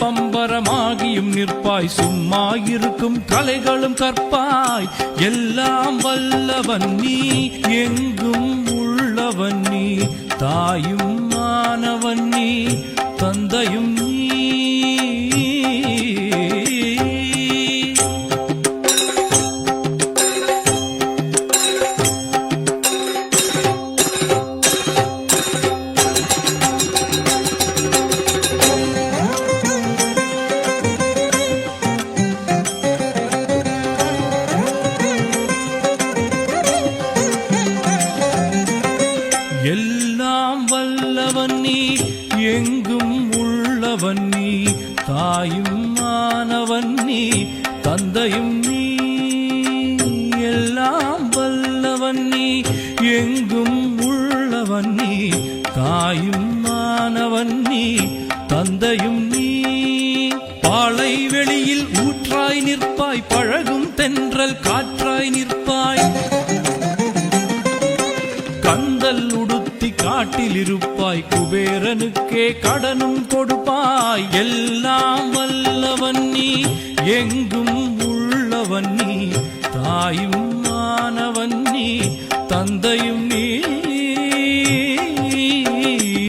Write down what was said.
பம்பரமாகியும் நிற்பாய். சும்மா இருக்கும் கலைகளும் கற்பாய். எல்லாம் வல்லவன் நீ எங்கும் உள்ளவன் நீ தாயும் மாணவன் நீ தந்தையும் எல்லாம் வல்லவன் நீ எங்கும் உள்ளவன் நீ தாயும் மாணவன் நீ தந்தையும் நீ. எல்லாம் வல்லவன் நீ எங்கும் உள்ளவன் நீ தாயும் மாணவன் நீ தந்தையும் நீ. பாலை வெளியில் ஊற்றாய் நிற்பாய் பழகும் தென்றல் காற்றாய் நிற்பாய் நாட்டில் இருப்பாய் குபேரனுக்கே கடனும் கொடுப்பாய். எல்லாம் வல்லவன் நீ எங்கும் உள்ளவன் நீ தாயும் மாணவன் நீ தந்தையும் நீ